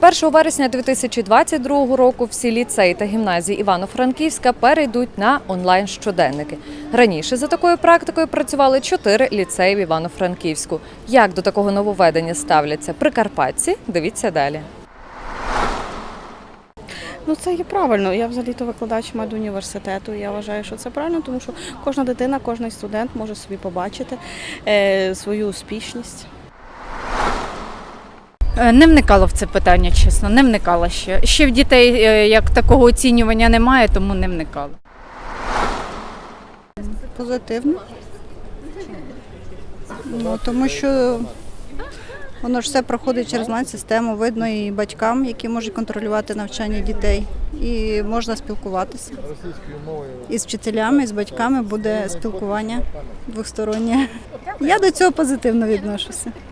1 вересня 2022 року всі ліцеї та гімназії Івано-Франківська перейдуть на онлайн щоденники. Раніше за такою практикою працювали чотири ліцеї в Івано-Франківську. Як до такого нововведення ставляться прикарпатці? Дивіться далі. Ну це є правильно. Я взагалі-то викладач медуніверситету. Я вважаю, що це правильно, тому що кожна дитина, кожен студент може собі побачити е, свою успішність. Е, Не вникала в це питання, чесно, не вникала ще. Ще в дітей е, як такого оцінювання немає, тому не вникала. Позитивно. Ну, тому що воно ж все проходить через онлайн-систему, видно і батькам, які можуть контролювати навчання дітей. І можна спілкуватися. І з вчителями, і з батьками буде спілкування двостороннє. Я до цього позитивно відношуся.